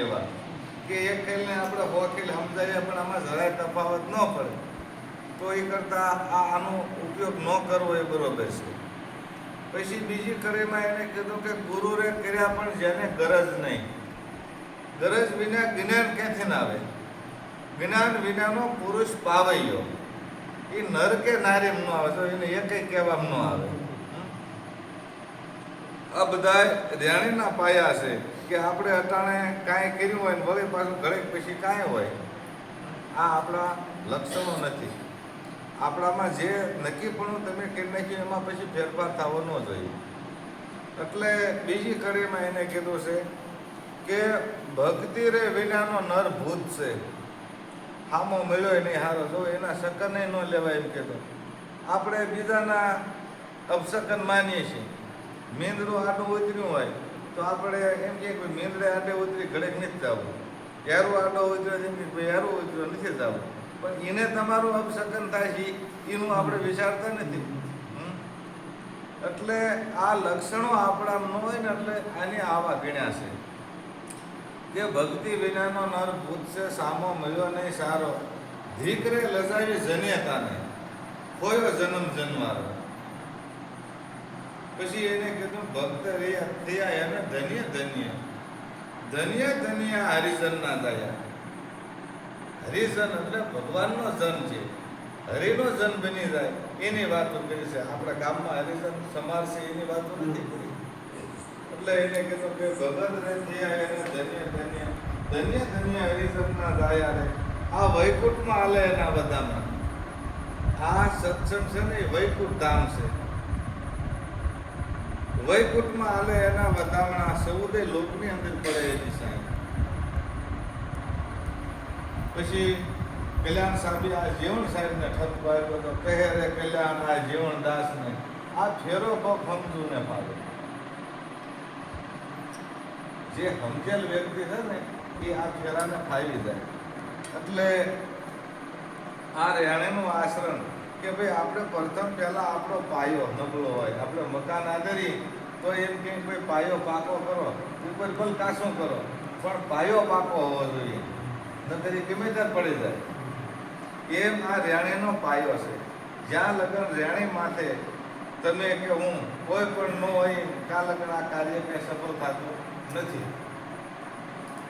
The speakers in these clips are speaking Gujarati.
એવા કે એક ખેલને આપણે હો ખેલ સમજાવીએ, પણ આમાં જરાય તફાવત ન પડે. તો એ કરતાં આ આનો ઉપયોગ ન કરવો એ બરોબર છે. પછી બીજી કરેમાં એને કીધું કે ગુરુ રે કર્યા પણ જેને ગરજ નહીં. ગરજ વિના જ્ઞાન ક્યાંથી ના આવે? જ્ઞાન વિનાનો પુરુષ પાવૈયો. એ નર કે નારી ન આવે તો એને એક કહેવામાં ન આવે. આ બધા રેણીના પાયા છે. કે આપણે અટાણે કાંઈ કર્યું હોય ને ભલે પાછું ઘરે પછી કાંઈ હોય, આ આપણા લક્ષણો નથી. આપણામાં જે નક્કીપણું તમે કરી નાખ્યું એમાં પછી ફેરફાર થવો ન જોઈએ. એટલે બીજી કડીમાં એને કીધું છે કે ભક્તિ રે વિનાનો નર ભૂત છે. હામો મળ્યો નહીં હારો. જો એના શકને ન લેવાય એમ કીધો આપણે બીજાના અપશકન માનીએ છીએ. મીંદડું આડું ઉતર્યું હોય તો આપણે એમ કે મેંદડે આડે ઉતરી ઘડેક નથી જવું. એરો આડો ઉતરે છે યારું ઉતર્યો નથી જવું. પણ એને તમારું અપશકન થાય છે, એનું આપણે વિચારતા નથી? એટલે આ લક્ષણો આપણા ન હોય ને એટલે આને આવા ગણ્યા છે. જે ભક્તિ વિનાનો નર પૂછશે સામો મળ્યો નહીં, સારો. ધીકરે લજાવી જન્યતાને. ખોયો જન્મ જન્મારો પછી એને કીધું, ભક્ત રહ્યા, થયા એને ધન્ય ધન્ય. ધન્ય ધન્ય હરિજનના થયા હરિજન એટલે ભગવાનનો જન છે. હરિનો જન બની જાય, એની વાતો કરી છે. આપણા ગામમાં હરિજન સમાર છે, એની વાતો નથી કરી. એટલે એને કીધું કે, ભગત રે, થયા એને ધન્ય ધન્ય. ધન્ય ધન્ય હરિજનના દાયા રે. આ વૈકુંઠમાં હાલે એના બધામાં. આ સત્સંગ છે ને, એ વૈકુંઠ ધામ છે. વૈકુંઠમાં હાલે એના વધામણા સૌદે લોકની અંદર પડે એની સાહેબ પછી કલ્યાણ સાહેબે આ જીવણ સાહેબને ઠપ પાડ્યો તો કહે કલ્યાણ, આ જીવણ દાસને, આ ફેરો પગ ને ફાવે જે સમજેલ વ્યક્તિ છે ને, એ આ ફેરાને ફાવી જાય. એટલે આ રહેણીનું આશ્રમ કે ભાઈ આપણે પ્રથમ પહેલાં આપણો પાયો નબળો હોય, આપણે મકાન આદરી તો એમ કે ભાઈ પાયો પાકો કરો કોઈ ભલ કાસો કરો, પણ પાયો પાકો હોવો જોઈએ. નકર ગમે ત્યાં પડી જાય. એમ આ રેણીનો પાયો છે. જ્યાં લગ્ન રેણી માથે, તમે કે હું, કોઈ પણ ન હોય, કા લગન આ કાર્ય કંઈ સફળ થતું નથી.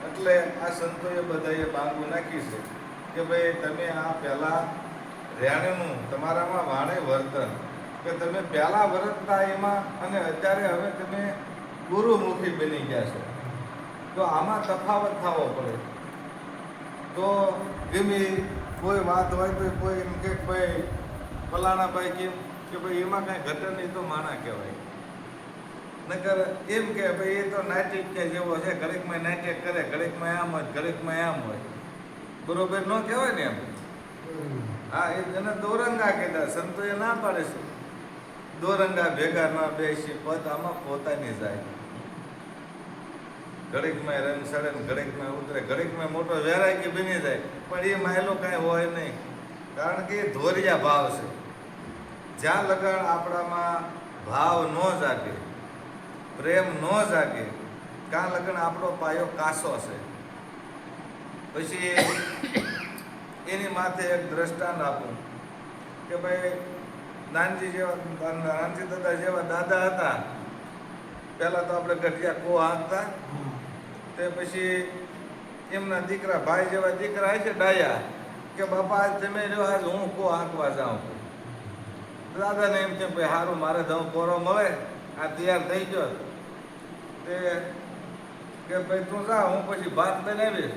એટલે આ સંતોએ બધાએ બાંગુ નાખી છે, કે ભાઈ તમે આ પહેલાં રેણીનું તમારામાં વાણે વર્તન કે તમે પહેલાં વરતતા એમાં અને અત્યારે હવે તમે ગુરુમુખી બની ગયા છો. તો આમાં તફાવત થવો પડે. તો ગમે કોઈ વાત હોય તો કોઈ એમ કે ભાઈ ફલાણા ભાઈ કેમ કે ભાઈ એમાં કાંઈ ઘટે નહીં તો માણા કહેવાય. નકર એમ કે ભાઈ એ તો નાટ્ય જેવો છે ઘડીકમાં નાટ્ય કરે ઘડીકમાં આમ હોય ઘડીકમાં આમ હોય. બરોબર ન કહેવાય ને એમ? હા એને દોરંગા કીધા એ ના પાડે છે. દોરંગા ભેગા ના બેસી, પદ આમાં પોતાની જાય. ઘડીકમાં રંગ સડે ને ઘડીકમાં ઉતરે, ઘડીકમાં મોટો વેરાયટી બની જાય. પણ એ માયલો કાંઈ હોય નહીં. કારણ કે ધોરિયા ભાવ છે. જ્યાં લગન આપણામાં ભાવ ન જાગે, પ્રેમ ન જાગે, ત્યાં લગન આપણો પાયો કાસો છે. પછી એની માથે એક દ્રષ્ટાંત આપું કે ભાઈ નાનજી જેવા નાનજી દાદા જેવા દાદા હતા. પહેલાં તો આપણે ગઢિયા કો હાંકતા તે પછી એમના દીકરા, ભાઈ જેવા દીકરા છે ડાયા, કે બાપા, આજ તમે જો આજ હું કો હાંકવા જાઉં દાદાને એમ કે ભાઈ સારું મારે ધમ કોરો મળે. આ તૈયાર થઈ ગયો. તે કે, ભાઈ, તું જા, હું પછી ભાત લઈને આવીશ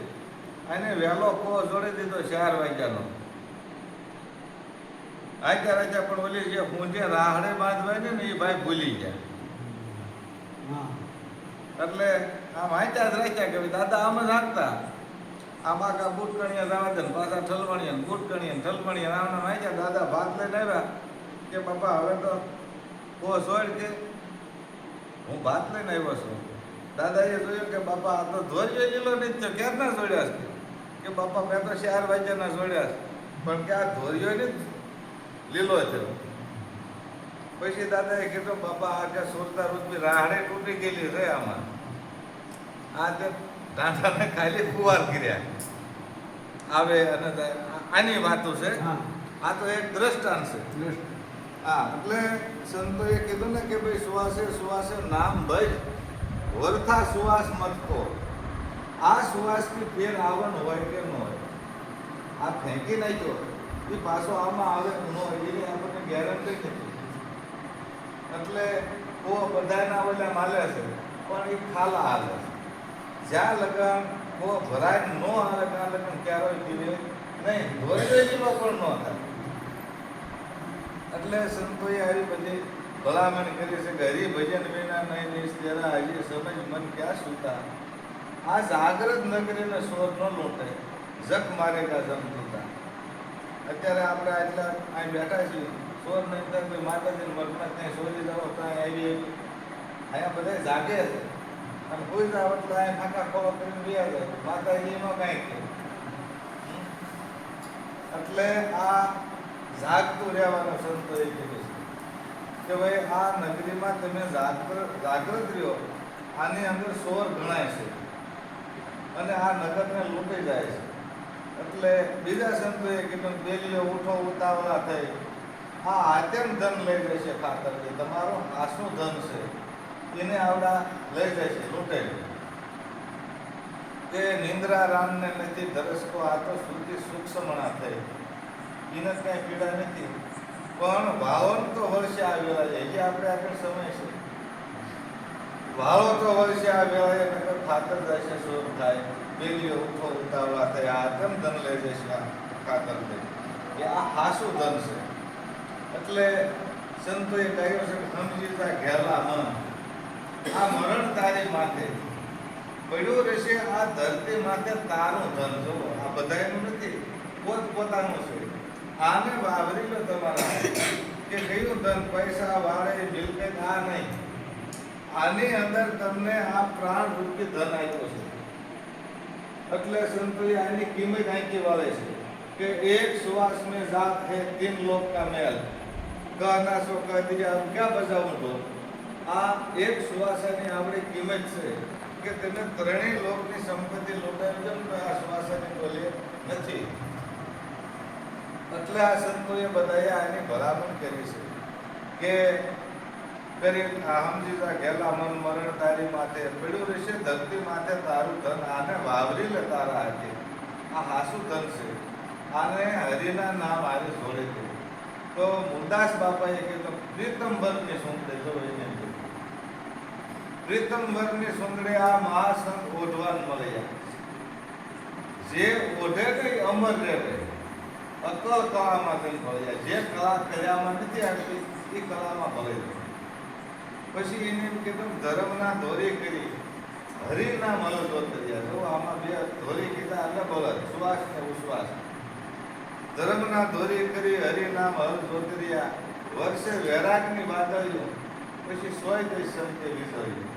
અને વહેલો કો જોડી દીધો, ચાર વાગ્યાનો. આગ્યા રાજા પણ ઓલી જે હું જે રાહડે બાંધવાય ને એ ભાઈ ભૂલી ગયા એટલે આમ વાંચ્યા જ રાખ્યા કે દાદા આમ જ હાંકતા. આમાં કા બૂટ કણીયા જવા દે પાછા ઠલવણીયા બૂટ કણીયા ઠલવણીયા આમ વાંચ્યા દાદા ભાત લઈને આવ્યા કે બાપા હવે તો બહુ સોળ કે હું ભાત લઈને આવ્યો છું. દાદાએ જોયું કે બાપા આ તો ધોર્યો લીલો નહીં તો ક્યારના જોડ્યા છે? કે બાપા મેં તો ચાર વાગ્યાના જોડ્યા છે. પણ કે આ ધોર્યો ને લીલો થયો પછી દાદાએ કીધું બાપા આ કે સુરતા રૂપી રાહડે તૂટી ગયેલી છે આમાં. આ તે દાદાને ખાલી ફુવાર કર્યા. આવે અને આની વાતો છે. આ તો એક દ્રષ્ટાંત છે. હા એટલે સંતોએ કીધું ને કે ભાઈ સુવાસે સુવાસે નામ ભજ. વર્થા સુવાસ મતકો આ સુવાસથી ફેર આવન હોય કે ન હોય. આ ફેંકી નાખ્યો. એ પાછો આમાં આવે ન ગેરંટી નથી એટલે બહુ બધાના બધા માલે છે, પણ એ ખાલા હાલે છે. જ્યાં લગન કો ભરાય ન હાલે, ત્યાં લગન ક્યારેય પીવે નહીં. ધોઈ દેલો પણ ન થાય. એટલે સંતોએ આવી બધી ભલામણ કરી છે કે હરી ભજન વિના નહીં નિશ ત્યારે હજી સમજ મન ક્યાં સુતા. આ જાગ્રત નગરીને સ્વર ન લોટે. જખ મારેગા જોતા અત્યારે આપણે આટલા અહીં બેઠા છીએ. સોર નહીતર કોઈ માતાજીને મનમાં ત્યાં સોરી જાઓ ત્યાં આવી અહીંયા બધા જાગે છે. અને કોઈ તો અહીંયા ફાંકા ખોવા કરીને બિયા છે માતાજીમાં કાંઈ કે એટલે આ જાગતું રહેવાનું એ કીધું છે. કે ભાઈ, આ નગરીમાં તમે જાગૃત રહ્યો, આની અંદર સોર ગણાય છે. અને આ નગરને લૂંટી જાય છે. એટલે બીજા સંતોએ કીધું, બેલીઓ ઉઠો, ઉતાવળા થઈ. આ આત્યમ ધન લઈ જશે ખાતર કે તમારો આસનું ધન છે. એને આવડા લઈ જાય છે લૂંટે તે નિંદ્રા રામને નથી, ધરસકો, આ તો સુધી સૂક્ષ્મણા થઈ. એને કાંઈ પીડા નથી. પણ ભાવન તો વર્ષે આવેલા છે એ આપણે આગળ સમય છે. વાળો તો વર્ષે આવેલા છે નકર ખાતર જશે શોધ થાય. પેલીઓ ઉઠો, ઉતાવળા થાય. આ ધન ધન લઈ જશે ખાતર લઈ એ આ હાસું ધન છે. એટલે સંતોએ કહ્યું છે સમજીતા ઘેલા મન. આ મરણ તારી માથે. પડ્યો રહેશે આ ધરતી માથે તારો ધન. જો, આ બધાનું નથી, પોત પોતાનું છે. આને વાવરી લો તમારા કે કયું ધન, પૈસા વાળે મિલકત આ નહીં. આની અંદર તમને આ પ્રાણ રૂપી ધન આવ્યો છે. એટલે સંતોએ આની કિંમત આંકી વાળે છે કે એક સુવાસ મેં જાત હે, તીન લોક કા મેલ ગાના સોગાથી આમ ક્યાં બજાવું તો આ એક સુવાસાની આપણી કિંમત છે કે તમે ત્રણેય લોકની સંપત્તિ લૂંટાવી કેમ આ સુવાસાની બોલીએ નથી. એટલે આ સંતોએ બધાએ આની ભલામણ કરી છે કે મન મરણ તારી માથે પડ્યું રહેશે, ધરતી માથે તારું ધન આને વાવરી લે તારા હાથે. આ હાસુ ધન છે. આને હરિના નામ આરે જોડે છે. તો મુરદાસ બાપાએ કીધું પ્રીતમ ભરની સુંદરે જો એને. પ્રીતમ ભરની સુંદરે આ મહાસંત ઓઢવાન મળ્યા જે ઓઢે કઈ અમર રહે અકલ કઈ ભળ્યા. જે કળા કર્યામાં નથી આવતી, એ કળામાં ભળે પછી એને એમ કીધું ધર્મના ધોરી કરી, હરિના મલ કર્યા. જો આમાં બે ધોરી કીધા, એટલે ભલે સુવાસ ને ઉશ્વાસ ધર્મના ધોરી કરી, હરિનામ હર જોતરિયા વર્ષે વૈરાગની વાદળ્યો, પછી સોય દેશ સંતે વિસર્યું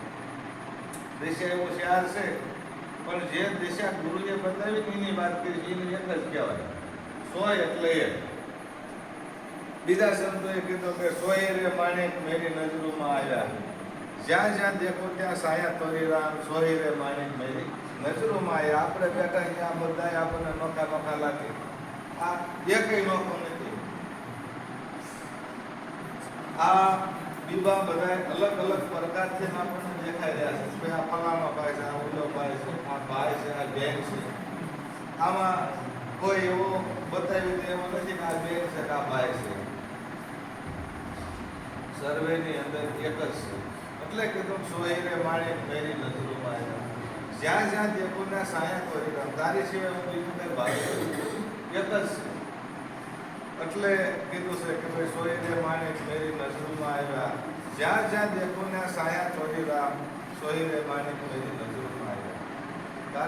દિશા એવો શહેર છે, પણ જે દિશા ગુરુએ બતાવી એની વાત કરી, એની એક જ કહેવાય, સોય એટલે એ. બીજા સંતોએ કીધું કે સોય રે માણેક મેરી નજરોમાં આવ્યા જ્યાં જ્યાં દેખો ત્યાં સાયા તોરી રામ સોય રે માણેક મેરી નજરોમાં આવ્યા આપણે બેઠા અહીંયા બધાય આપણને નોખા નોખા લાગે. આ એકય નોખો નથી આ બીબા બધા અલગ અલગ પ્રકારથી આપણને દેખાઈ રહ્યા છે. આ ભાઈ છે, આ ભાઈ છે, આ ભાઈ છે બેન છે. આમાં કોઈ એવો બતાવ્યું એવો નથી આ બેન છે આ ભાઈ છે. સર્વેની અંદર એક જ છે. એટલે કીધું સોયરે માણેક મેરી નજરોમાં આવ્યા. જ્યાં જ્યાં દેખુના સાયા રામ તારી સિવાય હું બીજું કઈ ભાગ એક જ એટલે કીધું છે કે ભાઈ સોયરે માણે મેરી નજરમાં આવ્યા. જ્યાં જ્યાં દેખોના સાયા ચોરી રામ સોયરે માણે મેરી નજરોમાં